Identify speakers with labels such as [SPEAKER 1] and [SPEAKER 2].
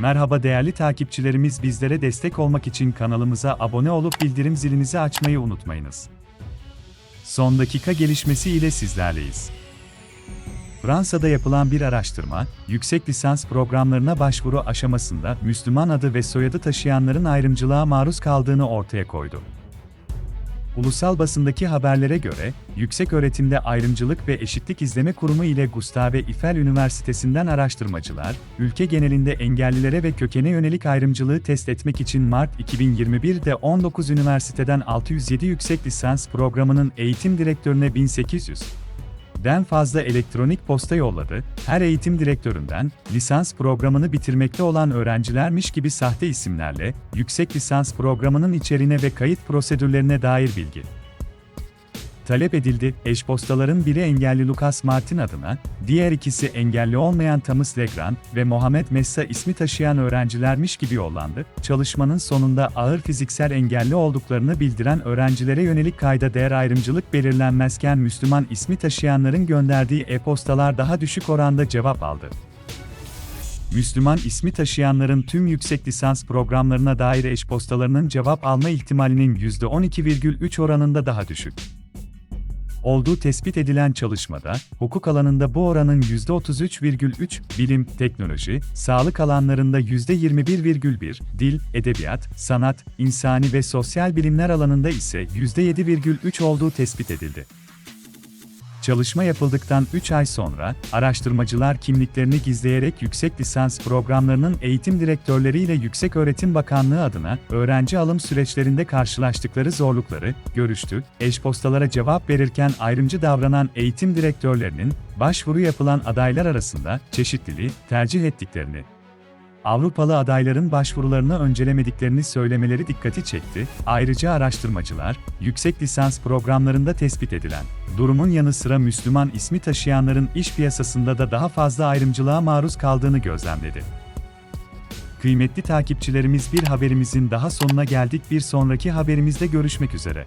[SPEAKER 1] Merhaba değerli takipçilerimiz bizlere destek olmak için kanalımıza abone olup bildirim zilinizi açmayı unutmayınız. Son dakika gelişmesi ile sizlerleyiz. Fransa'da yapılan bir araştırma, yüksek lisans programlarına başvuru aşamasında Müslüman adı ve soyadı taşıyanların ayrımcılığa maruz kaldığını ortaya koydu. Ulusal basındaki haberlere göre, Yüksek Öğretimde Ayrımcılık ve Eşitlik İzleme Kurumu ile Gustave Eiffel Üniversitesi'nden araştırmacılar, ülke genelinde engellilere ve kökene yönelik ayrımcılığı test etmek için Mart 2021'de 19 üniversiteden 607 yüksek lisans programının eğitim direktörüne 1800 den fazla elektronik posta yolladı, her eğitim direktöründen, lisans programını bitirmekte olan öğrencilermiş gibi sahte isimlerle, yüksek lisans programının içeriğine ve kayıt prosedürlerine dair bilgi talep edildi. Eş postaların biri engelli Lucas Martin adına, diğer ikisi engelli olmayan Thomas Legrand ve Mohamed Messa ismi taşıyan öğrencilermiş gibi yollandı. Çalışmanın sonunda ağır fiziksel engelli olduklarını bildiren öğrencilere yönelik kayda değer ayrımcılık belirlenmezken Müslüman ismi taşıyanların gönderdiği e-postalar daha düşük oranda cevap aldı. Müslüman ismi taşıyanların tüm yüksek lisans programlarına dair eş postalarının cevap alma ihtimalinin %12,3 oranında daha düşük olduğu tespit edilen çalışmada, hukuk alanında bu oranın %33,3, bilim, teknoloji, sağlık alanlarında %21,1, dil, edebiyat, sanat, insani ve sosyal bilimler alanında ise %7,3 olduğu tespit edildi. Çalışma yapıldıktan 3 ay sonra, araştırmacılar kimliklerini gizleyerek yüksek lisans programlarının eğitim direktörleriyle Yüksek Öğretim Bakanlığı adına öğrenci alım süreçlerinde karşılaştıkları zorlukları görüştü. Eş postalara cevap verirken ayrımcı davranan eğitim direktörlerinin başvuru yapılan adaylar arasında çeşitliliği tercih ettiklerini Avrupalı adayların başvurularını öncelemediklerini söylemeleri dikkati çekti. Ayrıca araştırmacılar, yüksek lisans programlarında tespit edilen durumun yanı sıra Müslüman ismi taşıyanların iş piyasasında da daha fazla ayrımcılığa maruz kaldığını gözlemledi. Kıymetli takipçilerimiz bir haberimizin daha sonuna geldik. Bir sonraki haberimizde görüşmek üzere.